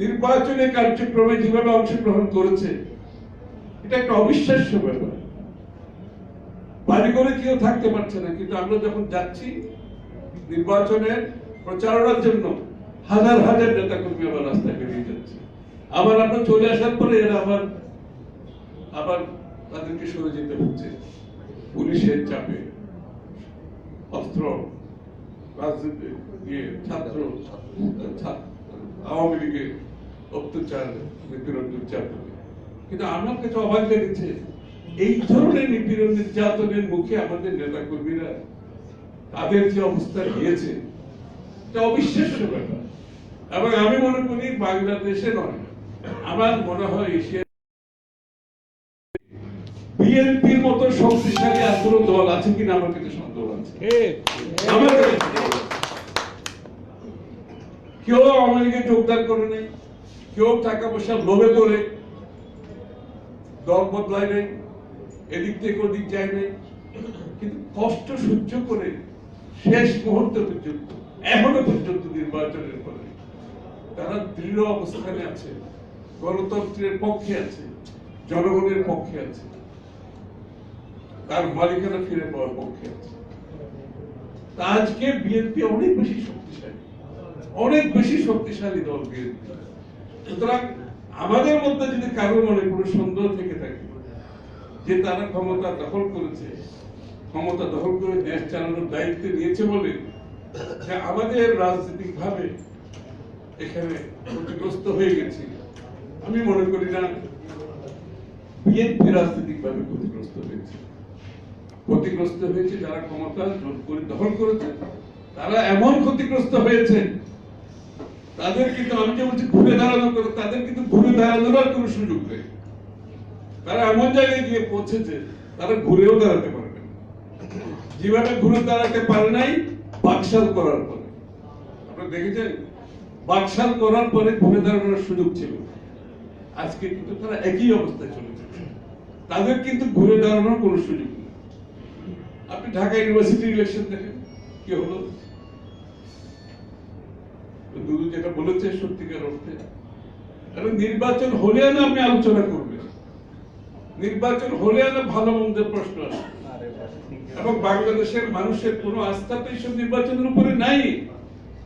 নির্বাচনী কার্যক্রমে যেভাবে অংশগ্রহণ করেছে, এটা একটা অবিশ্বাস্য ব্যাপার। বাড়ি করে কেউ থাকতে পারছে না, কিন্তু আমরা যখন যাচ্ছি নির্বাচনের প্রচারণার জন্য, হাজার হাজার নেতা কর্মী আবার রাস্তায় বেরিয়ে যাচ্ছে। আবার আমরা চলে আসার পরে এরা আবার আবার তাদেরকে সরে যেতে হচ্ছে। পুলিশের চাপে, অস্ত্র, রাজনীতি ইয়ে ছাত্র ছাত্র। আওয়ামী লীগের অত্যাচার নিপীড়ন নির্যাতন। কিন্তু আমার কাছে অবাক লেগেছে এই ধরনের নিপীড়ন নির্যাতনের মুখে আমাদের নেতা কর্মীরা তাদের যে অবস্থা গিয়েছে এটা অবিশ্বাস্য ব্যাপার। এবং আমি মনে করি বাংলাদেশে নয় আমার মনে হয় এশিয়া বিএনপির মতো শক্তিশালী আর কোনো দল আছে কিনা আমার কাছে সন্দেহ আছে। আমার। কেউ আওয়ামী লীগে যোগদান করে নাই, কেউ টাকা পয়সা লোভে করে দল বদলায় নাই, এদিক থেকে ওদিক যায় নাই। কিন্তু কষ্ট সহ্য করে শেষ মুহূর্ত পর্যন্ত, এখনও পর্যন্ত নির্বাচনের পরে তারা দৃঢ় অবস্থানে আছে, গণতন্ত্রের পক্ষে আছে, জনগণের পক্ষে আছে, তার মালিকানা ফিরে পাওয়ার পক্ষে আছে। আজকে বিএনপি অনেক বেশি শক্তিশালী। অনেক বেশি শক্তিশালী দল বিএনপি সুতরাং আমাদের মধ্যে যদি কারও মনে কোনো সন্দেহ থেকে থাকে যে তারা ক্ষমতা দখল করেছে, ক্ষমতা দখল করে দেশ চালানোর দায়িত্ব নিয়েছে বলে যে আমাদের রাজনৈতিক ভাবে এখানে ক্ষতিগ্রস্ত হয়ে গেছি, আমি মনে করি না বিএনপি রাজনৈতিক ভাবে ক্ষতিগ্রস্ত হয়েছে। ক্ষতিগ্রস্ত হয়েছে যারা ক্ষমতা দখল করেছে, তারা এমন ক্ষতিগ্রস্ত হয়েছে তাদের কিন্তু আমি যে বলছি ঘুরে দাঁড়ানো করে, তাদের কিন্তু ঘুরে দাঁড়ানোর আর কোনো সুযোগ নেই। তারা এমন জায়গায় গিয়ে পৌঁছেছে তারা ঘুরেও দাঁড়াতে পারবে না। যেভাবে ঘুরে দাঁড়াতে পারে নাই, বাকশাল করার পরে। আপনারা দেখেছেন, বাকশাল করার পরে ঘুরে দাঁড়ানোর সুযোগ ছিল। আজকে কিন্তু তারা একই অবস্থায় চলে যাচ্ছে তাদের কিন্তু ঘুরে দাঁড়ানোর কোনো সুযোগ নেই। আপনি ঢাকা ইউনিভার্সিটি ইলেকশন দেখেন, কি হলো? দুদু যেটা বলেছে সত্যিকার অর্থে এবং নির্বাচন হলে না আপনি আলোচনা করবেন। নির্বাচন হলে না ভালো মন্দের প্রশ্ন এবং বাংলাদেশের মানুষের কোনো আস্থা তো এইসব নির্বাচনের উপরে নাই।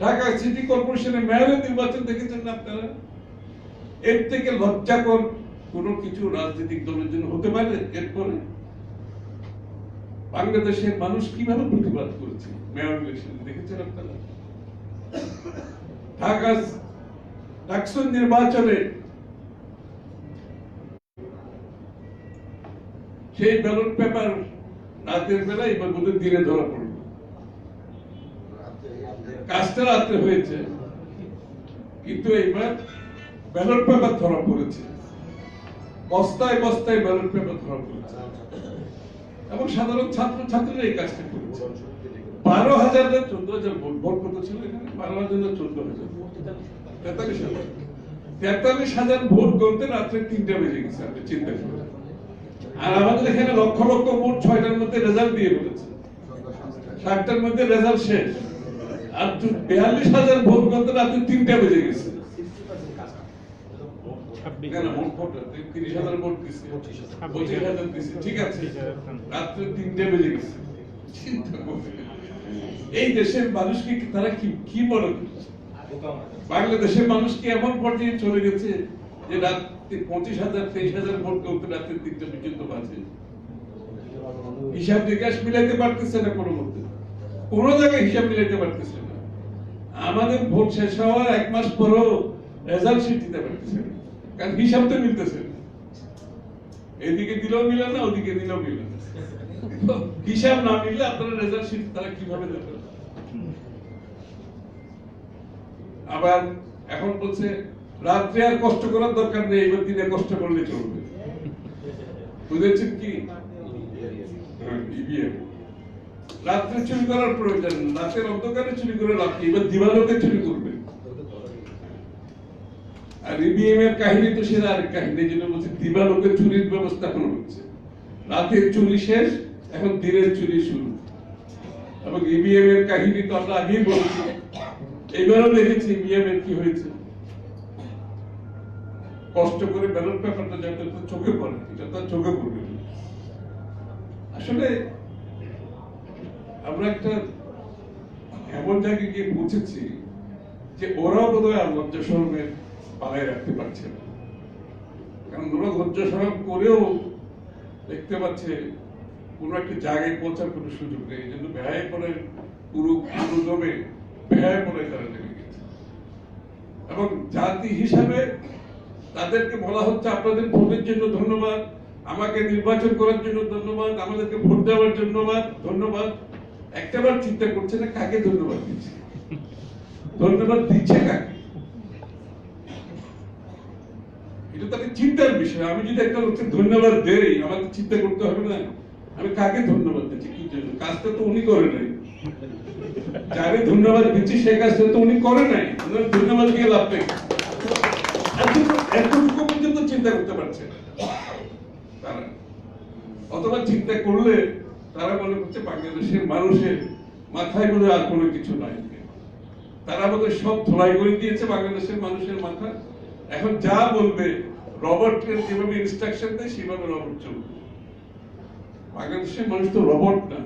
ঢাকা সিটি কর্পোরেশনের মেয়রের নির্বাচন দেখেছেন না আপনারা? এর থেকে লজ্জাকর কোনো কিছু রাজনৈতিক দলের জন্য হতে পারে এরপরে? বাংলাদেশের মানুষ কীভাবে প্রতিবাদ করেছে মেয়র ইলেকশন দেখেছেন আপনারা? ঢাকা নির্বাচনে সেই ব্যালট পেপার রাতের বেলায় এবার বোধ দিনে ধরা পড়ল। কাজটা রাত্রে হয়েছে। কিন্তু এবার ব্যালট পেপার ধরা পড়েছে। বস্তায় বস্তায় ব্যালট পেপার ধরা পড়েছে। এবং সাধারণ ছাত্র ছাত্রীরা এই কাজটা করেছে। বারো হাজার না চোদ্দ হাজার ভোট ভোট কত ছিল এখানে? বারো হাজার না চোদ্দ হাজার? তেতাল্লিশ হাজার। তেতাল্লিশ হাজার ভোট গণতে রাত্রে তিনটা বেজে গেছে, আপনি চিন্তা করেন। আর আমাদের এখানে লক্ষ লক্ষ ভোট ছয়টার মধ্যে রেজাল্ট দিয়ে বলেছে। ষাটটার মধ্যে রেজাল্ট শেষ। আর বিয়াল্লিশ হাজার ভোট গণতে রাত্রে তিনটা বেজে গেছে। ঠিক আছে। রাত্রে তিনটে বেজে গেছে। চিন্তা করবে এই দেশের মানুষকে তারা কি কি মনে করছে? বাংলাদেশের মানুষ কি এমন পর্যায়ে চলে গেছে যে রাত পঁচিশ হাজার, তেইশ হাজার ভোট করতে রাত্রে তিনটে পর্যন্ত বাজে হিসাব নিকাশ মিলাইতে পারতেছে না কোনো মধ্যে কোনো জায়গায় হিসাব মিলাইতে পারতেছে না। আমাদের ভোট শেষ হওয়ার এক মাস পরেও রেজাল্ট দিতে পারতেছে না। কারণ হিসাব তো মিলতেছে না। এদিকে দিলেও মিলে না, ওদিকে দিলেও মিলে না। হিসাব না মিললে আপনারা রেজাল্ট শিট তারা কীভাবে দেবে আবার এখন বলছে রাত্রে আর কষ্ট করার দরকার নেই এবার দিনে কষ্ট করলে চলবে। বুঝেছেন কি? হ্যাঁ, রাত্রে চুরি করার প্রয়োজন রাতের অন্ধকারে চুরি করে লাভ এবার দিবালোকে চুরি করবে। আর ইভিএম এর কাহিনী তো সেটা আরেক কাহিনী যেটা বলছে দিবালোকে চুরির ব্যবস্থা এখন হচ্ছে। রাতের চুরি শেষ এখন দিনের চুরি শুরু। এবং ইভিএম এর কাহিনী তো আমরা আগেই বলেছি। এবারও দেখেছি ইভিএম এর কি হয়েছে। কষ্ট করে ব্যালট পেপারটা যাতে চোখে পড়ে, এটা তার চোখে পড়বে আসলে আমরা একটা এমন জায়গায় গিয়ে পৌঁছেছি যে ওরাও বোধহয় আর লজ্জা শরমের পালায় রাখতে পারছে না। কারণ ওরা লজ্জা শরম করেও দেখতে পাচ্ছে কোন একটা জায়গায় পৌঁছার কোনো সুযোগ নেই। এই জন্য ব্যয় করে পুরো পুরো দমে ব্যয় করে তারা নেমে গেছে। এবং জাতি হিসাবে তাদেরকে বলা হচ্ছে, আপনাদের ভোটের জন্য ধন্যবাদ, আমাকে নির্বাচন করার জন্য ধন্যবাদ, আমাদেরকে ভোট দেওয়ার ধন্যবাদ ধন্যবাদ। একটাবার চিন্তা করছে না, কাকে ধন্যবাদ দিচ্ছে? ধন্যবাদ দিচ্ছে কাকে? এটা তাদের চিন্তার বিষয়। আমি যদি একটা লোককে ধন্যবাদ দেই, আমাকে চিন্তা করতে হবে না। আমি কাকে ধন্যবাদ দিচ্ছি? কি জন্য? কাজটা তো উনি করে নাই। যারে ধন্যবাদ দিচ্ছি, সে কাজটা তো উনি করে নাই। ধন্যবাদ দিয়ে লাভ নেই। এতটুকু- পর্যন্ত চিন্তা করতে পারছে তারা। অথবা চিন্তা করলে তারা মনে করছে, বাংলাদেশের মানুষের মাথায় বোধহয় আর কোনো কিছু নাই। তারা সব ধোলাই করে দিয়েছে বাংলাদেশের মানুষের মাথা। এখন যা বলবে রবটকে যেভাবে ইনস্ট্রাকশন দেয়, সেভাবে রবট চলবে। বাংলাদেশের মানুষ তো রবট না।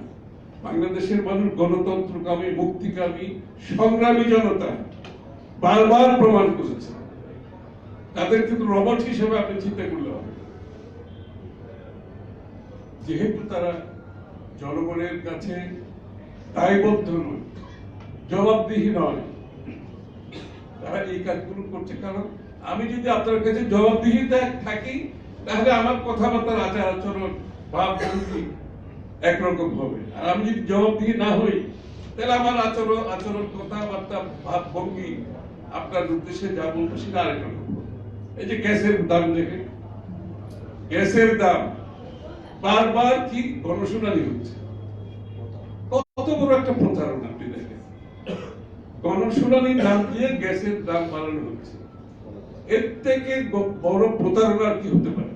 বাংলাদেশের মানুষ গণতন্ত্রকামী, মুক্তিকামী, সংগ্রামী জনতা বারবার প্রমাণ করেছে। তাদের কিন্তু রবট হিসেবে আপনি চিন্তা করলে হবে। যেহেতু তারা জনগণের কাছে দায়বদ্ধ নয়, জবাবদিহি নয়, তারা এই কাজগুলো করছে। কারণ আমি যদি আপনার কাছে জবাবদিহিতা থাকি, তাহলে আমার কথাবার্তার আচার আচরণ ভাব একরকম হবে। আর আমি যদি জবাবদিহি না হই, তাহলে আমার আচরণ আচরণ, কথাবার্তা আপনার উদ্দেশ্যে যা বলব সেটা। এই যে গ্যাসের দাম দেখে। গ্যাসের দাম বারবার কি গণশুনানি হচ্ছে? কত বড় একটা প্রতারণা আপনি দেখেন। গণশুনানির নাম দিয়ে গ্যাসের দাম বাড়ানো হচ্ছে। এর থেকে বড় প্রতারণা কি হতে পারে?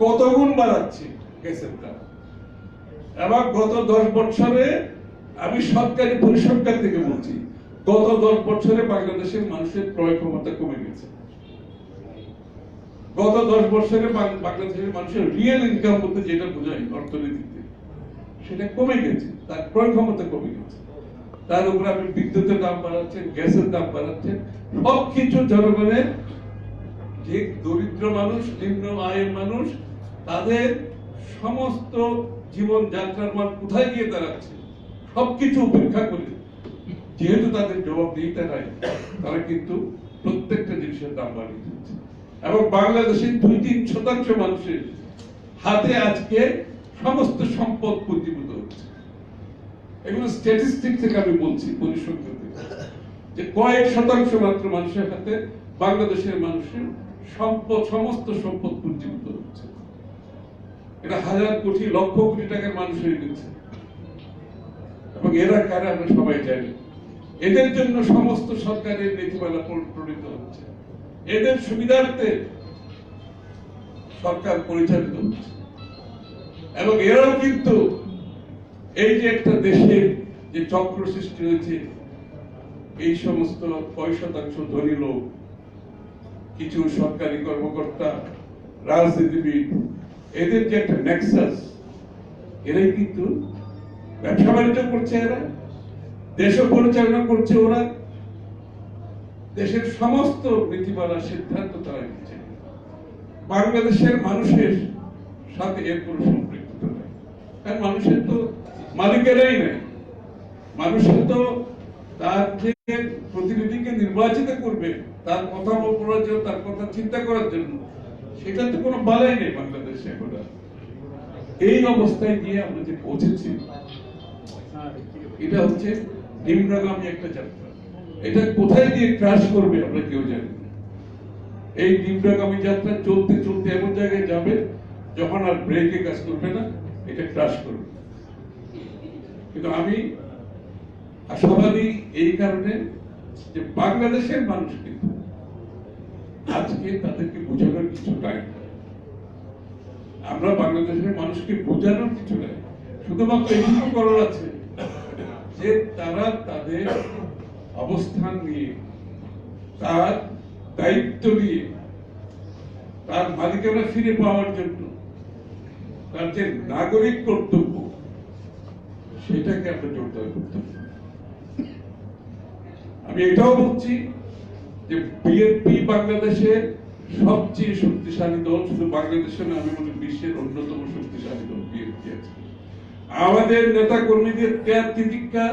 কত গুণ বাড়াচ্ছে? গত দশ বছরে আমি সরকারি থেকে বলছি, গত দশ বছরে বাংলাদেশের মানুষের ক্রয় ক্ষমতা কমে গেছে। গত দশ বছরে বাংলাদেশের মানুষের রিয়েল ইনকাম বলতে যেটা বোঝায় অর্থনীতিতে, সেটা কমে গেছে, তার ক্রয় ক্ষমতা কমে গেছে। তার উপরে আপনি বিদ্যুতের দাম বাড়াচ্ছেন, গ্যাসের দাম বাড়াচ্ছেন, সব কিছু জনগণের যে দরিদ্র মানুষ, নিম্ন আয়ের মানুষ, তাদের সমস্ত জীবন যাত্রার মান কোথায় গিয়ে দাঁড়াচ্ছে, সবকিছু উপেক্ষা করে। যেহেতু তাদের জবাবদিহিতা নাই, তারা কিন্তু প্রত্যেকটা জিনিসের দাম বাড়িয়ে দিচ্ছে। এবং বাংলাদেশের দুই তিন শতাংশ মানুষের হাতে আজকে সমস্ত সম্পদ পুঁজিভূত হচ্ছে। এগুলো স্ট্যাটিস্টিক থেকে আমি বলছি পরিসংখ্যান থেকে যে কয়েক শতাংশ মাত্র মানুষের হাতে বাংলাদেশের মানুষের সম্পদ, সমস্ত সম্পদ পুঞ্জীভূত হচ্ছে। এটা হাজার কোটি, লক্ষ কোটি টাকার মানুষ হয়ে গেছে এবং এরা কারা আমরা সবাই জানি। এদের জন্য সমস্ত সরকারের নীতিমালা প্রণীত হচ্ছে। এদের সুবিধার্থে সরকার পরিচালিত হচ্ছে। এবং এরাও কিন্তু এই যে একটা দেশের যে চক্র সৃষ্টি হয়েছে, এই সমস্ত কয় শতাংশ ধনী লোক, কিছু সরকারি কর্মকর্তা, রাজনীতিবিদ এদের যে একটা নেক্সাস এরাই কিন্তু ব্যবসা বাণিজ্য করছে এরা, দেশ পরিচালনা করছে ওরা। দেশের সমস্ত নীতিমালা, সিদ্ধান্ত তারা নিচ্ছে। বাংলাদেশের মানুষের সাথে এর কোনো সম্পৃক্ততা নেই। কারণ মানুষের তো মালিকেরাই নেই। মানুষের তো তার যে প্রতিনিধিকে নির্বাচিত করবে, তার কথা বলার জন্য, তার কথা চিন্তা করার জন্য সেটা তো কোনো বালাই নেই বাংলাদেশে এখন এই অবস্থায় গিয়ে আমরা যে পৌঁছেছি, এটা হচ্ছে নিম্নগামী একটা যাত্রা। এটা কোথায় গিয়ে ক্রাশ করবে আমরা কেউ জানি এই নিম্নগামী যাত্রা চলতে চলতে এমন জায়গায় যাবে যখন আর ব্রেকে কাজ করবে না, এটা ক্রাশ করবে। কিন্তু আমি আশাবাদী এই কারণে যে বাংলাদেশের মানুষ কিন্তু আজকে তাদেরকে বোঝানোর কিছু নাই। আমরা বাংলাদেশের মানুষকে বোঝানোর কিছু নাই। শুধুমাত্র এইটুকু করার আছে যে তারা তাদের অবস্থান নিয়ে, তার দায়িত্ব নিয়ে, তার মালিকানা ফিরে পাওয়ার জন্য, তার যে নাগরিক কর্তব্য, সেটাকে আমরা জোরদার করতে আমি এটাও বলছি যে বিএনপি বাংলাদেশের সবচেয়ে শক্তিশালী দল, শুধু বাংলাদেশে না, আমি মনে বিশ্বের অন্যতম শক্তিশালী দল বিএনপি আছে। আমাদের নেতা কর্মীদের ত্যাগ তিতিক্ষা,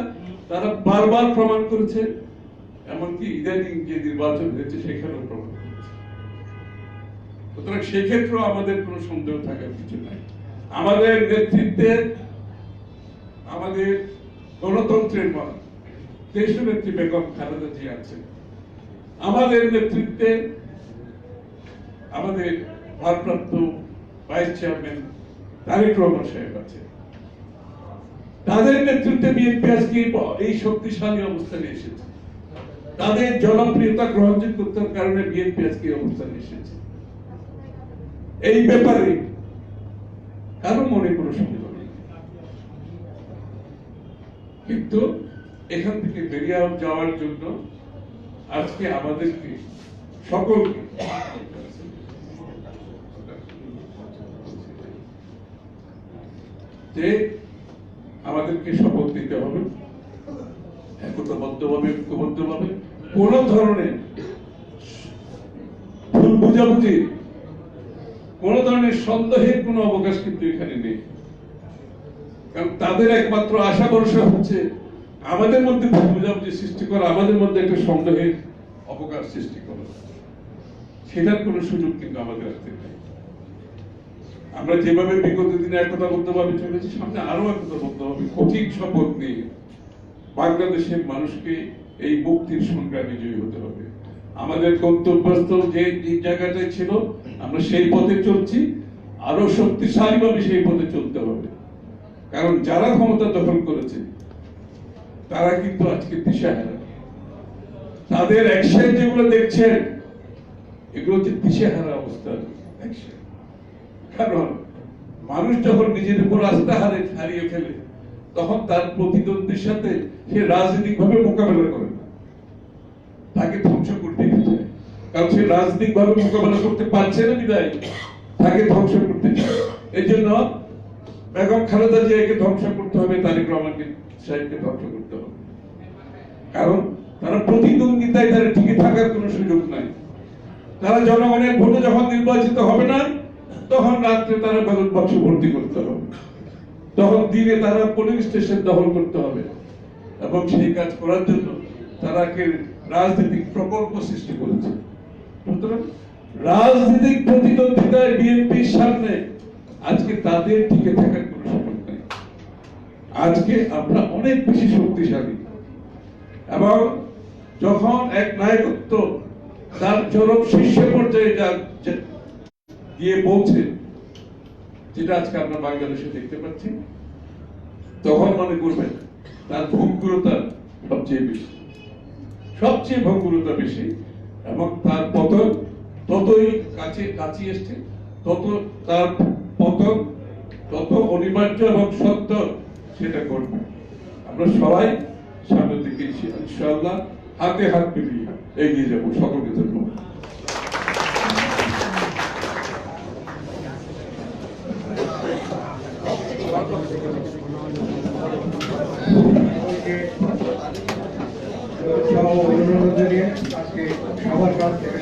তারা বারবার প্রমাণ করেছে, এমনকি ইদানিং যে নির্বাচন হয়েছে, সেখানেও প্রমাণ সুতরাং সেক্ষেত্রেও আমাদের কোনো সন্দেহ থাকার কিছু নাই। আমাদের নেতৃত্বে, আমাদের গণতন্ত্রের মা দেশ নেত্রী বেগম খালেদা জি আছে আমাদের নেতৃত্বে আমাদের ভারপ্রাপ্ত ভাইস চেয়ারম্যান তারেক রহমান সাহেব আছে। তাদের নেতৃত্বে বিএনপি আজকে এই শক্তিশালী অবস্থানে এসেছে। তাদের জনপ্রিয়তা গ্রহণযোগ্যতার কারণে বিএনপি আজকে অবস্থানে এসেছে। এই ব্যাপারে কারও মনে কোনো সন্দেহ নেই। কিন্তু এখান থেকে বেরিয়ে যাওয়ার জন্য আজকে আমাদেরকে সকলকে যে আমাদেরকে শপথ নিতে হবে, একতাবদ্ধভাবে, ঐক্যবদ্ধভাবে, কোন ধরনের ভুল বুঝাবুঝি, কোন ধরনের সন্দেহের কোনো অবকাশ কিন্তু এখানে নেই। কারণ তাদের একমাত্র আশা ভরসা হচ্ছে আমাদের মধ্যে বুঝাবুঝি সৃষ্টি করা, আমাদের মধ্যে একটা সন্দেহের অবকাশ সৃষ্টি করা। সেটার কোনো সুযোগ কিন্তু আমাদের আসতে নেই। আমরা যেভাবে বিগত দিনে একতাবদ্ধভাবে চলেছি, সামনে আরও একতাবদ্ধভাবে, কঠিন শপথ নিয়ে বাংলাদেশের মানুষকে এই মুক্তির সংগ্রামে জয়ী হতে হবে। আমাদের গন্তব্যস্থল যে জায়গাটায় ছিল, আমরা সেই পথে চলছি। আরও শক্তিশালী ভাবে সেই পথে চলতে হবে। কারণ যারা ক্ষমতা দখল করেছে তারা কিন্তু আজকে দিশাহারা তাদের অ্যাকশন যেগুলো দেখছেন, এগুলো হচ্ছে দিশেহারা অবস্থার অ্যাকশন কারণ মানুষ যখন নিজের উপর আস্থা হারে হারিয়ে ফেলে, তখন তার প্রতিদ্বন্দ্বীর সাথে সে রাজনৈতিক ভাবে মোকাবেলা করে তাকে ধ্বংস করতে চায়। কারণ সে রাজনৈতিক ভাবে মোকাবেলা করতে পারছে না বিদায়। তাকে ধ্বংস করতে চায়। এই জন্য বেগম খালেদা জিয়াকে ধ্বংস করতে হবে, তারেক রহমানকে, সাহেবকে ধ্বংস করতে হবে। কারণ তারা প্রতিদ্বন্দ্বিতায় তারা টিকে থাকার কোনো সুযোগ নাই। তারা জনগণের ভোটে যখন নির্বাচিত হবে না, তখন রাত্রে তারা ব্যালট বাক্স ভর্তি করতে হবে। তখন দিনে তারা পোলিং স্টেশন দখল করতে হবে। এবং সেই কাজ করার জন্য তারাকে রাজনৈতিক প্রকল্প সৃষ্টি করেছে। সুতরাং রাজনৈতিক প্রতিদ্বন্দ্বিতায় বিএনপির সামনে আজকে তাদের টিকে থাকার কোনো সুযোগ নেই। আজকে আমরা অনেক বেশি শক্তিশালী। এবং যখন এক নায়কত্ব তার চরম শীর্ষ পর্যায়ে গিয়ে পৌঁছে, যেটা আজকে আমরা বাংলাদেশে দেখতে পাচ্ছি, তখন মনে করবেন তার ভঙ্গুরতা সবচেয়ে বেশি। সবচেয়ে ভঙ্গুরতা বেশি এবং তার পতন ততই কাছে কাছে এসছে, তত তার সার্থক তত অনিবার্য এবং সত্য সেটা করবে। আমরা সবাই সামনের দিকে ইনশাআল্লাহ হাতে হাত মিলিয়ে এগিয়ে যাব। সকলকে ধন্যবাদ। সবার কাছ থেকে